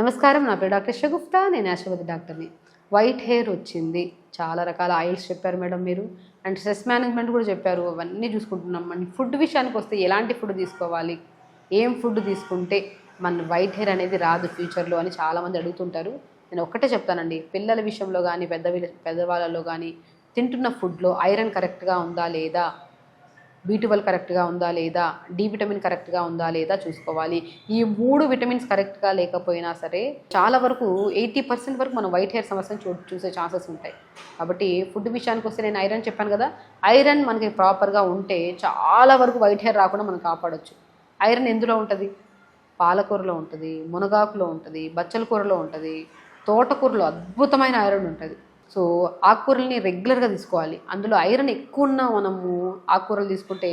నమస్కారం నా పేరు డాక్టర్ షగుప్తా నేను యాశోపతి డాక్టర్ని. వైట్ హెయిర్ వచ్చింది. చాలా రకాల ఆయిల్స్ చెప్పారు మేడం మీరు. అండ్ స్ట్రెస్ మేనేజ్మెంట్ కూడా చెప్పారు. అవన్నీ చూసుకుంటున్నాం. మన ఫుడ్ విషయానికి వస్తే ఎలాంటి ఫుడ్ తీసుకోవాలి? ఏం ఫుడ్ తీసుకుంటే మన వైట్ హెయిర్ అనేది రాదు ఫ్యూచర్లో అని చాలామంది అడుగుతుంటారు. నేను ఒక్కటే చెప్తానండి. పిల్లల విషయంలో కానీ పెద్ద పెద్దవాళ్ళలో కానీ తింటున్న ఫుడ్లో ఐరన్ కరెక్ట్గా ఉందా లేదా? బీ ట్వెల్వ్ కరెక్ట్గా ఉందా లేదా? డి విటమిన్ కరెక్ట్గా ఉందా లేదా చూసుకోవాలి. ఈ మూడు విటమిన్స్ కరెక్ట్గా లేకపోయినా సరే చాలా వరకు ఎయిటీ పర్సెంట్ వరకు మనం వైట్ హెయిర్ సమస్యను చూ చూసే ఛాన్సెస్ ఉంటాయి. కాబట్టి ఫుడ్ విషయానికి వస్తే నేను ఐరన్ చెప్పాను కదా ఐరన్ మనకి ప్రాపర్గా ఉంటే చాలా వరకు వైట్ హెయిర్ రాకుండా మనం కాపాడొచ్చు. ఐరన్ ఎందులో ఉంటుంది? పాలకూరలో ఉంటుంది మునగాకులో ఉంటుంది బచ్చల కూరలో ఉంటుంది తోటకూరలో అద్భుతమైన ఐరన్ ఉంటుంది. సో ఆకుకూరల్ని రెగ్యులర్గా తీసుకోవాలి. అందులో ఐరన్ ఎక్కువ ఉన్న మనము ఆకుకూరలు తీసుకుంటే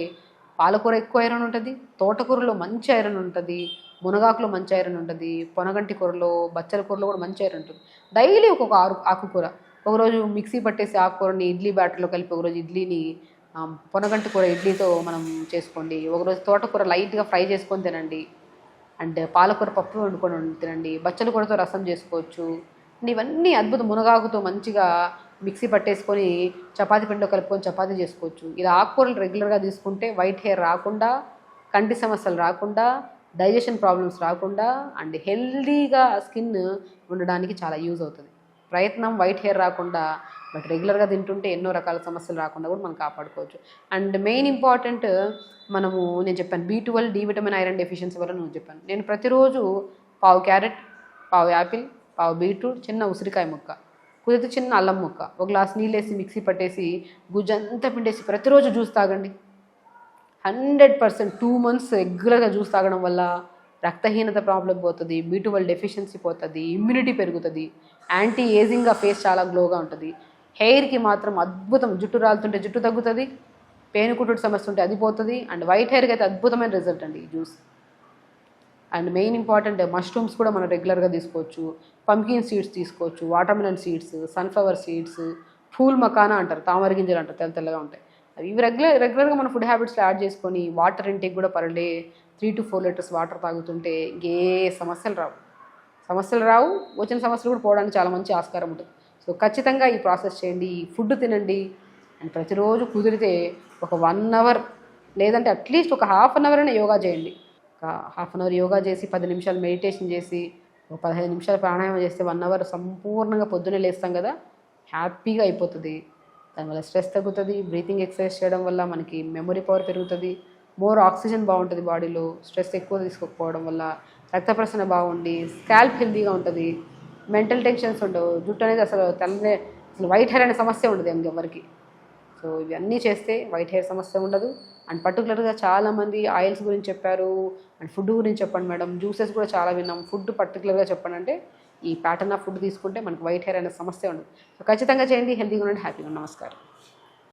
పాలకూర ఎక్కువ ఐరన్ ఉంటుంది తోటకూరలో మంచి ఐరన్ ఉంటుంది మునగాకులో మంచి ఐరన్ ఉంటుంది పొనగంటి కూరలో బచ్చల కూరలో కూడా మంచి ఐరన్ ఉంటుంది. డైలీ ఒక్కొక్క ఆరు ఆకుకూర. ఒకరోజు మిక్సీ పట్టేసి ఆకుకూరని ఇడ్లీ బ్యాటర్లో కలిపి ఒకరోజు ఇడ్లీని పొనగంటి కూర ఇడ్లీతో మనం చేసుకోండి. ఒకరోజు తోటకూర లైట్గా ఫ్రై చేసుకొని తినండి. అండ్ పాలకూర పప్పు వండుకొని తినండి. బచ్చల కూరతో రసం చేసుకోవచ్చు. అండ్ ఇవన్నీ అద్భుతం. మునగాకుతో మంచిగా మిక్సీ పట్టేసుకొని చపాతి పిండిలో కలుపుకొని చపాతీ చేసుకోవచ్చు. ఇలా ఆకుకూరలు రెగ్యులర్గా తీసుకుంటే వైట్ హెయిర్ రాకుండా కంటి సమస్యలు రాకుండా డైజెషన్ ప్రాబ్లమ్స్ రాకుండా అండ్ హెల్దీగా స్కిన్ ఉండడానికి చాలా యూజ్ అవుతుంది. ప్రయత్నం వైట్ హెయిర్ రాకుండా బట్ రెగ్యులర్గా తింటుంటే ఎన్నో రకాల సమస్యలు రాకుండా కూడా మనం కాపాడుకోవచ్చు. అండ్ మెయిన్ ఇంపార్టెంట్ మనము నేను చెప్పాను B twelve D vitamin iron deficiency వల్ల నేను చెప్పాను. నేను ప్రతిరోజు పావు క్యారెట్ పావు యాపిల్ పావు బీట్రూట్ చిన్న ఉసిరికాయ ముక్క. కుదిరితే చిన్న అల్లం ముక్క. ఒక గ్లాస్ నీళ్ళేసి మిక్సీ పట్టేసి గుజ్జంతా పిండేసి ప్రతిరోజు జ్యూస్ తాగండి. హండ్రెడ్ పర్సెంట్ టూ మంత్స్ రెగ్యులర్గా జ్యూస్ తాగడం వల్ల రక్తహీనత ప్రాబ్లం పోతుంది బీటువల్ డెఫిషియన్సీ పోతుంది ఇమ్యూనిటీ పెరుగుతుంది యాంటీ ఏజింగ్గా ఫేస్ చాలా గ్లోగా ఉంటుంది. హెయిర్కి మాత్రం అద్భుతం. జుట్టు రాలుతుంటే జుట్టు తగ్గుతుంది పేనుకుట్టుడు సమస్య ఉంటే అది పోతుంది అండ్ వైట్ హెయిర్కి అయితే అద్భుతమైన రిజల్ట్ అండి ఈ juice. And main important mushrooms కూడా మనం రెగ్యులర్గా తీసుకోవచ్చు. పంకిన్ సీడ్స్ తీసుకోవచ్చు watermelon seeds sunflower seeds phool makhana అంటారు తామర గింజలు అంటారు తెల్ల తెల్లగా ఉంటాయి. అవి ఇవి రెగ్యులర్ రెగ్యులర్గా మన ఫుడ్ హ్యాబిట్స్లో యాడ్ చేసుకొని వాటర్ ఇంటేక్ కూడా per day three to four litres water తాగుతుంటే ఏ సమస్యలు రావు. సమస్యలు రావు. వచ్చిన సమస్యలు కూడా పోవడానికి చాలా మంచి ఆస్కారం ఉంటుంది. సో ఖచ్చితంగా ఈ ప్రాసెస్ చేయండి ఈ ఫుడ్ తినండి. అండ్ ప్రతిరోజు కుదిరితే ఒక వన్ అవర్ లేదంటే అట్లీస్ట్ ఒక హాఫ్ అన్ అవర్ అయినా యోగా చేయండి. హాఫ్ అన్ అవర్ యోగా చేసి పది నిమిషాలు మెడిటేషన్ చేసి ఒక పదిహేను నిమిషాలు ప్రాణాయామం చేస్తే వన్ అవర్ సంపూర్ణంగా పొద్దున్నే లేస్తాం కదా హ్యాపీగా అయిపోతుంది. దానివల్ల స్ట్రెస్ తగ్గుతుంది బ్రీతింగ్ ఎక్సర్సైజ్ చేయడం వల్ల మనకి మెమరీ పవర్ పెరుగుతుంది మోర్ ఆక్సిజన్ బాగుంటుంది బాడీలో స్ట్రెస్ ఎక్కువ తీసుకోకపోవడం వల్ల రక్త ప్రసరణ బాగుండి స్కాల్ప్ హెల్తీగా ఉంటుంది మెంటల్ టెన్షన్స్ ఉండవు జుట్టు అనేది అసలు తెల్లనే అసలు వైట్ హెయిర్ అనే సమస్య ఉండదు ఎవరికి సో ఇవన్నీ చేస్తే వైట్ హెయిర్ సమస్య ఉండదు. అండ్ పర్టికులర్గా చాలామంది ఆయిల్స్ గురించి చెప్పారు. అండ్ ఫుడ్ గురించి చెప్పండి మేడం. జ్యూసెస్ కూడా చాలా విన్నాం. ఫుడ్ పర్టికులర్గా చెప్పండి అంటే ఈ ప్యాటర్న్ ఆఫ్ ఫుడ్ తీసుకుంటే మనకు వైట్ హెయిర్ అనే సమస్య ఉండదు. సో ఖచ్చితంగా చేయండి. హెల్తీగా ఉండండి. హ్యాపీగా నమస్కారం.